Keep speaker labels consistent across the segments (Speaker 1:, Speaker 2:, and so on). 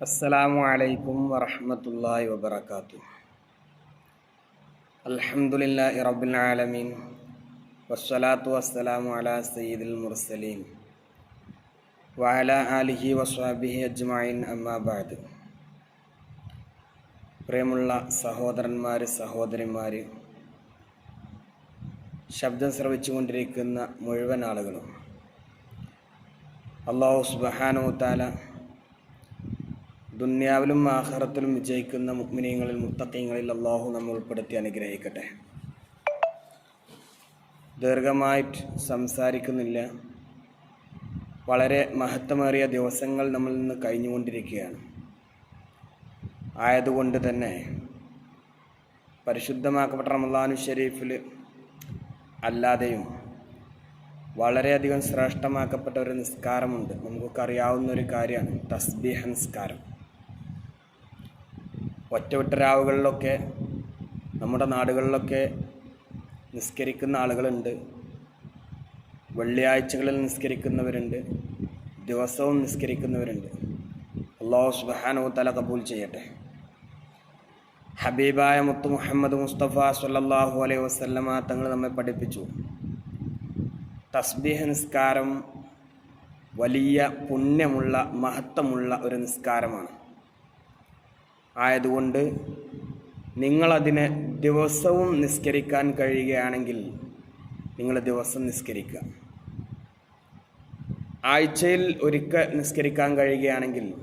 Speaker 1: അസ്സലാമു അലൈക്കും വറഹ്മത്തുള്ളാഹി വബറകാതുഹു. അൽഹംദുലില്ലാഹി റബ്ബിൽ ആലമീൻ. വസ്സലാത്തു വസ്സലാമു അലാ സയ്യിദിൽ മുർസലീൻ. വഅല ആലിഹി വസ്വാബിഹി അജ്മഈൻ അമ്മാ ബഅദ്. പ്രിയമുള്ള സഹോദരന്മാർ സഹോദരിമാർ ശബ്ദം ശ്രവിച്ചുകൊണ്ടിരിക്കുന്ന മുഴുവൻ ആളുകളും അള്ളാഹു സുബ്ഹാനഹു വതആല ദുന്യാവിലും ആഹാരത്തിലും വിജയിക്കുന്ന മുഗ്മിനീങ്ങളിൽ മുത്തക്കീങ്ങളിൽ അള്ളാഹു നമ്മൾ ഉൾപ്പെടുത്തി അനുഗ്രഹിക്കട്ടെ. ദീർഘമായിട്ട് സംസാരിക്കുന്നില്ല. വളരെ മഹത്വമേറിയ ദിവസങ്ങൾ നമ്മൾ നിന്ന് കഴിഞ്ഞുകൊണ്ടിരിക്കുകയാണ്. ആയതുകൊണ്ട് തന്നെ പരിശുദ്ധമാക്കപ്പെട്ട റമദാനു ഷെരീഫിൽ അല്ലാതെയും വളരെയധികം ശ്രേഷ്ഠമാക്കപ്പെട്ട ഒരു നിസ്കാരമുണ്ട്. നമുക്കൊക്കെ അറിയാവുന്ന ഒരു കാര്യമാണ് തസ്ബീഹ നിസ്കാരം. ഒറ്റവിട്ട രാവുകളിലൊക്കെ നമ്മുടെ നാടുകളിലൊക്കെ നിസ്കരിക്കുന്ന ആളുകളുണ്ട്. വെള്ളിയാഴ്ചകളിൽ നിസ്കരിക്കുന്നവരുണ്ട്. ദിവസവും നിസ്കരിക്കുന്നവരുണ്ട്. അള്ളാഹു സുബാനു തല കബൂൽ ചെയ്യട്ടെ. ഹബീബായ മുത്തു മുഹമ്മദ് മുസ്തഫ സല്ലാഹു അലൈഹി വസ്ലമ തങ്ങൾ നമ്മെ പഠിപ്പിച്ചു. തസ്ബീഹ നിസ്കാരം വലിയ പുണ്യമുള്ള മഹത്വമുള്ള ഒരു നിസ്കാരമാണ്. ആയതുകൊണ്ട് നിങ്ങളതിനെ ദിവസവും നിസ്കരിക്കാൻ കഴിയുകയാണെങ്കിൽ നിങ്ങൾ ദിവസം നിസ്കരിക്കുക. ആഴ്ചയിൽ ഒരിക്കൽ നിസ്കരിക്കാൻ കഴിയുകയാണെങ്കിൽ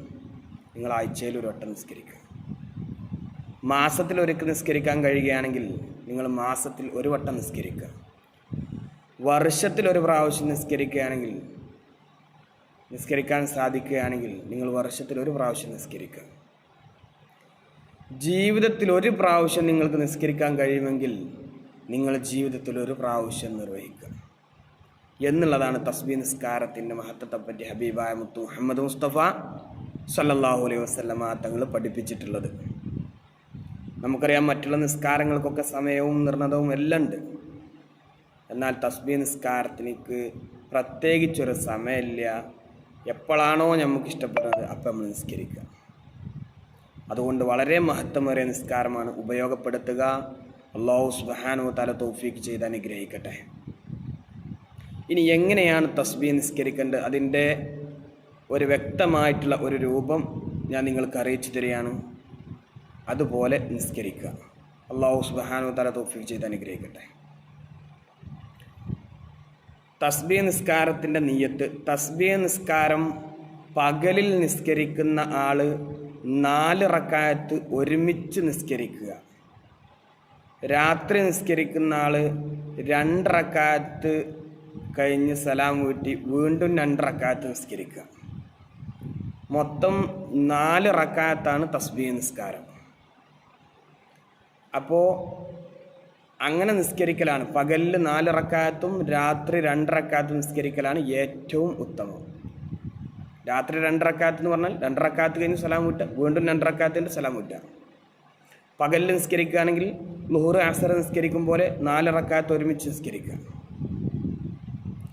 Speaker 1: നിങ്ങൾ ആഴ്ചയിൽ ഒരു വട്ടം നിസ്കരിക്കുക. മാസത്തിൽ ഒരിക്കൽ നിസ്കരിക്കാൻ കഴിയുകയാണെങ്കിൽ നിങ്ങൾ മാസത്തിൽ ഒരു വട്ടം നിസ്കരിക്കുക. വർഷത്തിൽ ഒരു പ്രാവശ്യം നിസ്കരിക്കുകയാണെങ്കിൽ നിസ്കരിക്കാൻ സാധിക്കുകയാണെങ്കിൽ നിങ്ങൾ വർഷത്തിൽ ഒരു പ്രാവശ്യം നിസ്കരിക്കുക. ജീവിതത്തിൽ ഒരു പ്രാവശ്യം നിങ്ങൾക്ക് നിസ്കരിക്കാൻ കഴിയുമെങ്കിൽ നിങ്ങൾ ജീവിതത്തിൽ ഒരു പ്രാവശ്യം നിർവഹിക്കുക. എന്നുള്ളതാണ് തസ്ബി നിസ്കാരത്തിന്റെ മഹത്വത്തെപ്പറ്റി ഹബീബായ മുത്തു മുഹമ്മദ് മുസ്തഫ സല്ലാഹു അലൈഹി വസ്ലമ തങ്ങൾ പഠിപ്പിച്ചിട്ടുള്ളത്. നമുക്കറിയാം മറ്റുള്ള നിസ്കാരങ്ങൾക്കൊക്കെ സമയവും നിർണതവും എല്ലാം ഉണ്ട്. എന്നാൽ തസ്ബി നിസ്കാരത്തിനേക്ക് പ്രത്യേകിച്ചൊരു സമയമില്ല. എപ്പോഴാണോ നമുക്ക് ഇഷ്ടപ്പെടുന്നത് അപ്പം നമ്മൾ നിസ്കരിക്കുക. അതുകൊണ്ട് വളരെ മഹത്വമേറിയ നിസ്കാരമാണ് ഉപയോഗപ്പെടുത്തുക. അള്ളാഹു സുബാനോ തല തോഫീക്ക് ചെയ്ത് അനുഗ്രഹിക്കട്ടെ. ഇനി എങ്ങനെയാണ് തസ്ബീ നിസ്കരിക്കേണ്ടത്? അതിന്റെ ഒരു വ്യക്തമായിട്ടുള്ള ഒരു രൂപം ഞാൻ നിങ്ങൾക്ക് അറിയിച്ചു തരികയാണ്. അതുപോലെ നിസ്കരിക്കുക. അള്ളാഹു സുബാനോ തല തോഫീക്ക് ചെയ്ത് അനുഗ്രഹിക്കട്ടെ. തസ്ബീ നിസ്കാരത്തിന്റെ നീയത്ത് തസ്ബീ നിസ്കാരം പകലിൽ നിസ്കരിക്കുന്ന ആൾ നാല് റക്കായത്ത് ഒരുമിച്ച് നിസ്കരിക്കുക. രാത്രി നിസ്കരിക്കുന്ന ആൾ രണ്ട് റക്കായത്ത് കഴിഞ്ഞ് സലാം വീട്ടി വീണ്ടും രണ്ടറക്കാലത്ത് നിസ്കരിക്കുക. മൊത്തം നാല് റക്കായത്താണ് തസ്ബീ നിസ്കാരം. അപ്പോൾ അങ്ങനെ നിസ്കരിക്കലാണ്. പകലിൽ നാല് റക്കായത്തും രാത്രി രണ്ടറക്കാലത്തും നിസ്കരിക്കലാണ് ഏറ്റവും ഉത്തമം. രാത്രി രണ്ടറക്കാത്ത് എന്ന് പറഞ്ഞാൽ രണ്ടറക്കാത്ത് കഴിഞ്ഞ് സലാം വിട്ടുക വീണ്ടും രണ്ടറക്കാത്തിന്റെ സലാം വിട്ടുക പകലിൽ നിസ്കരിക്കുകയാണെങ്കിൽ നൂറ് ആസർ നിസ്കരിക്കും പോലെ നാലിറക്കാത്ത് ഒരുമിച്ച് നിസ്കരിക്കുക.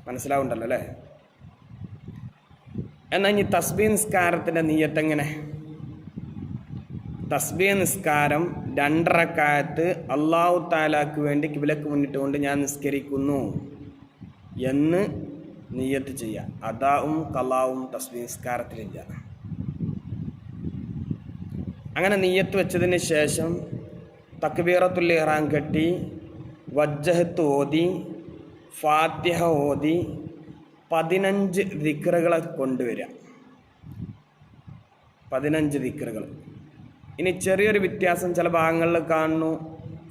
Speaker 1: മനസ്സിലാവുണ്ടല്ലോ അല്ലേ? എന്നാൽ ഇനി തസ്ബീ നിസ്കാരത്തിന്റെ നീയത്തെങ്ങനെ തസ്ബീ നിസ്കാരം രണ്ടറക്കാലത്ത് അള്ളാഹു താലാക്ക് വേണ്ടി കിബിലക്ക് മുന്നിട്ടുകൊണ്ട് ഞാൻ നിസ്കരിക്കുന്നു എന്ന് നീയത്ത് ചെയ്യുക അതാവും കലാവും തസ്ബീസ്കാരത്തിലില്ല അങ്ങനെ നീയത്ത് വെച്ചതിന് ശേഷം തക്ബീറത്തുൽ ഇഹ്റാം കെട്ടി വജ്ജഹത്ത് ഓതി ഫാത്തിഹ ഓതി പതിനഞ്ച് ദിക്റുകളെ കൊണ്ടുവരിക. പതിനഞ്ച് ദിക്റുകൾ. ഇനി ചെറിയൊരു വ്യത്യാസം ചില ഭാഗങ്ങളിൽ കാണുന്നു.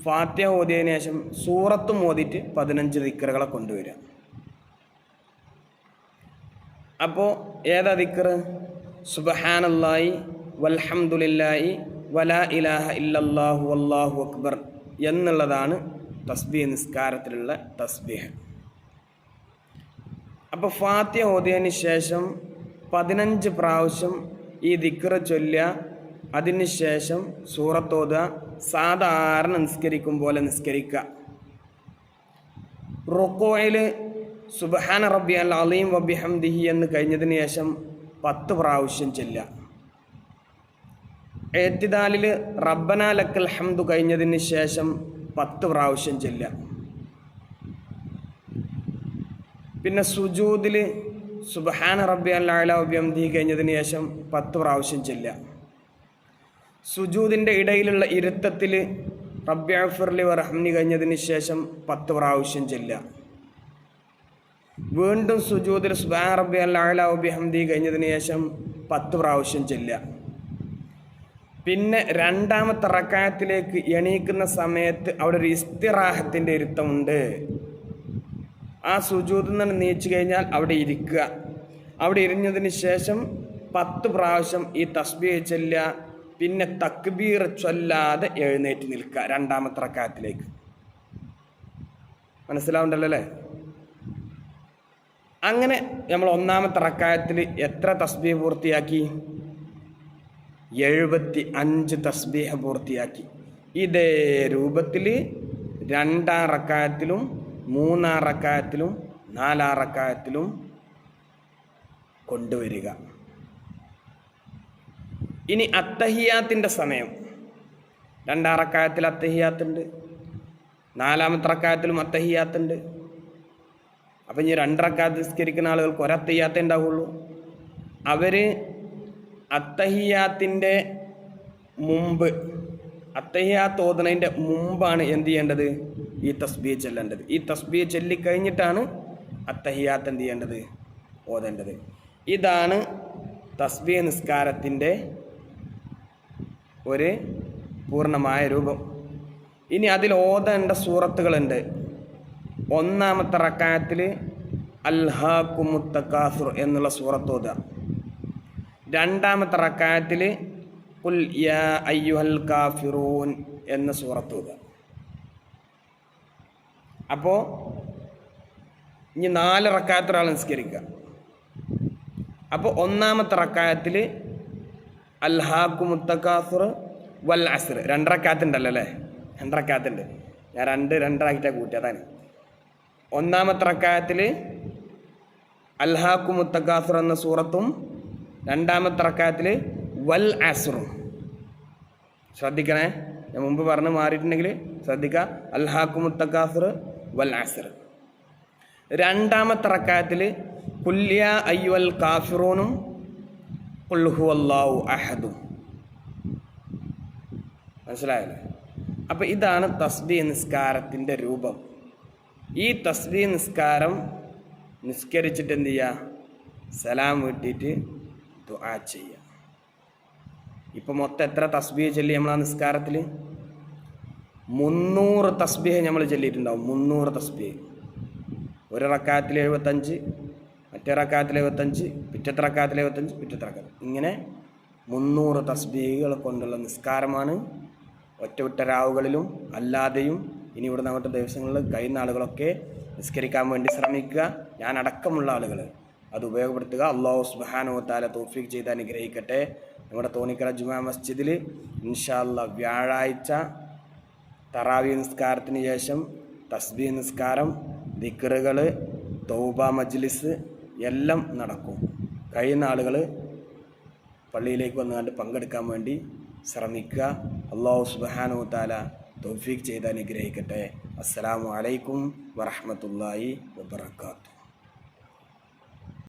Speaker 1: ഫാത്തിഹ ഓതിയതിനു ശേഷം സൂറത്തും ഓതിയിട്ട് പതിനഞ്ച് ദിക്റുകളെ കൊണ്ടുവരിക. അപ്പോൾ ഏതാ ദിക്കറ് സുബഹാനല്ലായി വൽഹംദുലില്ലായി വലാ ഇലാഹ ഇല്ലല്ലാഹു അല്ലാഹു അക്ബർ എന്നുള്ളതാണ് തസ്ബീഹ് നിസ്കാരത്തിലുള്ള തസ്ബീഹ്. അപ്പോൾ ഫാത്യ ഓതിയതിന് ശേഷം പതിനഞ്ച് പ്രാവശ്യം ഈ ദിക്കറ് ചൊല്ലുക. അതിന് ശേഷം സൂറത്തോതുക സാധാരണ നിസ്കരിക്കും പോലെ നിസ്കരിക്കുക. റുക്കോയിൽ സുബഹാന റബ്ബി അൽ അലീം വബിഹംദിഹി എന്ന് കഴിഞ്ഞതിന് ശേഷം പത്ത് പ്രാവശ്യം ചെല്ലുക. ഏറ്റിദാലിൽ റബ്ബന ലക്കൽ ഹംദു കഴിഞ്ഞതിന് ശേഷം പത്ത് പ്രാവശ്യം ചെല്ലുക. പിന്നെ സുജൂദിൽ സുബഹാന റബ്ബി അല്ലാഹി കഴിഞ്ഞതിന് ശേഷം പത്ത് പ്രാവശ്യം ചെല്ലുക. സുജൂദിന്റെ ഇടയിലുള്ള ഇരുത്തത്തിൽ റബ്ബി അഫർലി വർഹംനി കഴിഞ്ഞതിന് ശേഷം പത്ത് പ്രാവശ്യം ചെല്ലുക. വീണ്ടും സുജൂദിൽ സുബാൻ റബ്ബി അല്ലാഹി ഹംദി കഴിഞ്ഞതിന് ശേഷം പത്ത് പ്രാവശ്യം ചെല്ലുക. പിന്നെ രണ്ടാമത്തെ റക്കായത്തിലേക്ക് എണീക്കുന്ന സമയത്ത് അവിടെ ഒരു ഇസ്തിറാഹത്തിന്റെ ഇരുത്തമുണ്ട്. ആ സുജൂതിൽ നിന്ന് നീച്ചു കഴിഞ്ഞാൽ അവിടെ ഇരിക്കുക. അവിടെ ഇരുന്നതിന് ശേഷം പത്ത് പ്രാവശ്യം ഈ തസ്ബീഹ് ചെല്ലുക. പിന്നെ തക്ബീർ ചൊല്ലാതെ എഴുന്നേറ്റ് നിൽക്കുക രണ്ടാമത്തെ റക്കായത്തിലേക്ക്. മനസ്സിലാവുണ്ടല്ലോ അല്ലേ? അങ്ങനെ നമ്മൾ ഒന്നാമത്തെ റക്കായത്തിൽ എത്ര തസ്ബീഹ് പൂർത്തിയാക്കി? എഴുപത്തി അഞ്ച് തസ്ബീഹ പൂർത്തിയാക്കി. ഇതേ രൂപത്തിൽ രണ്ടാം റക്കായത്തിലും മൂന്നാം റക്കായത്തിലും നാലാം റക്കായത്തിലും കൊണ്ടുവരിക. ഇനി അത്തഹിയാത്തിന്റെ സമയം. രണ്ടാം റക്കായത്തിൽ അത്തഹിയാത്തുണ്ട്. നാലാമത്തെ റക്കായത്തിലും അത്തഹിയാത്തുണ്ട്. അപ്പം ഇനി രണ്ടറക്കാത്ത് നിസ്കരിക്കുന്ന ആളുകൾക്ക് ഒരത്തയ്യാത്ത ഉണ്ടാവുള്ളൂ. അവർ അത്തഹിയാത്തിന്റെ മുമ്പ് അത്തഹിയാത്ത് ഓതുന്നതിന്റെ മുമ്പാണ് എന്ത് ചെയ്യേണ്ടത്? ഈ തസ്ബിയെ ചെല്ലേണ്ടത്. ഈ തസ്ബിയെ ചൊല്ലിക്കഴിഞ്ഞിട്ടാണ് അത്തഹിയാത്ത് എന്ത് ചെയ്യേണ്ടത്? ഓതേണ്ടത്. ഇതാണ് തസ്ബിയ നിസ്കാരത്തിന്റെ ഒരു പൂർണമായ രൂപം. ഇനി അതിൽ ഓതേണ്ട സൂറത്തുകളുണ്ട്. ഒന്നാമത്തെ റക്കായത്തിൽ അൽഹാക്കുമുത്തക്കാസുർ എന്നുള്ള സൂറത്ത് ഓതുക. രണ്ടാമത്തെ റക്കായത്തിൽ കുൽ യാ അയ്യുഹൽ കാഫിറൂൻ എന്ന സൂറത്ത് ഓതുക. അപ്പോൾ ഇനി നാല് റക്കായത്ത് ഒരാൾ നിസ്കരിക്കുക. അപ്പോൾ ഒന്നാമത്തെ റക്കായത്തിൽ അൽഹാക്കു മുത്തക്കാസുർ വൽ അസർ. രണ്ടറക്കാത്തുണ്ടല്ലോ അല്ലേ? രണ്ടറക്കാത്തുണ്ട് ഞാൻ രണ്ട് രണ്ടറാക്കിയിട്ടാണ് കൂട്ടിയതാണ് ഒന്നാമത്തെ റക്കായത്തിൽ അൽഹാക്കു മുത്തക്കാസുർ എന്ന സൂറത്തും രണ്ടാമത്തെ റക്കായത്തിൽ വൽ അസുറും. ശ്രദ്ധിക്കണേ. ഞാൻ മുമ്പ് പറഞ്ഞ് മാറിയിട്ടുണ്ടെങ്കിൽ ശ്രദ്ധിക്കുക അൽഹാക്കു മുത്തക്കാസുർ വൽ അസുർ. രണ്ടാമത്തെ റക്കായത്തിൽ കുല്യ അയ്യുൽ കാഫിറൂനും കുൽഹു അല്ലാഹു അഹദും. മനസ്സിലായല്ലേ? അപ്പോൾ ഇതാണ് തസ്ബി നിസ്കാരത്തിന്റെ രൂപം. ഈ തസ്ബീ നിസ്കാരം നിസ്കരിച്ചിട്ട് എന്ത് ചെയ്യുക സലാം വീട്ടിയിട്ട് ദുആ ചെയ്യുക ഇപ്പം മൊത്തം എത്ര തസ്ബീഹ് ചൊല്ലി നമ്മൾ ആ നിസ്കാരത്തിൽ മുന്നൂറ് തസ്ബീഹ് നമ്മൾ ചൊല്ലിയിട്ടുണ്ടാവും. മുന്നൂറ് തസ്ബീഹ് ഒരു റക്കാത്തിൽ എഴുപത്തഞ്ച് മറ്റേ റക്കാത്തിൽ എഴുപത്തഞ്ച് പിറ്റത്തെ റക്കാത്തിൽ എഴുപത്തഞ്ച് പിറ്റത്തെ റക്കാത്ത് ഇങ്ങനെ മുന്നൂറ് തസ്ബീഹുകൾ കൊണ്ടുള്ള നിസ്കാരമാണ് ഒറ്റവിട്ട രാവുകളിലും അല്ലാതെയും ഇനി ഇവിടുന്ന് അങ്ങോട്ട് ദിവസങ്ങളിൽ കഴിയുന്ന ആളുകളൊക്കെ നിസ്കരിക്കാൻ വേണ്ടി ശ്രമിക്കുക. ഞാൻ അടക്കമുള്ള ആളുകൾ അത് ഉപയോഗപ്പെടുത്തുക. അള്ളാഹു സുബാനോ താല തോഫീക്ക് ചെയ്ത് അനുഗ്രഹിക്കട്ടെ. നമ്മുടെ തോണിക്കര ജുമാ മസ്ജിദിൽ ഇൻഷാല്ല വ്യാഴാഴ്ച തറാവി നിസ്കാരത്തിന് ശേഷം തസ്ബി നിസ്കാരം ദിക്കറുകൾ തൗബ മജ്ലിസ് എല്ലാം നടക്കും. കഴിയുന്ന ആളുകൾ പള്ളിയിലേക്ക് വന്നുകൊണ്ട് പങ്കെടുക്കാൻ വേണ്ടി ശ്രമിക്കുക. അള്ളാഹു സുബാനോ താല തൗഫീഖ് ചെയ്ത് അനുഗ്രഹിക്കട്ടെ. അസ്സാം വലൈക്കും വറഹമത്തല്ലാഹി വബർക്കാത്തു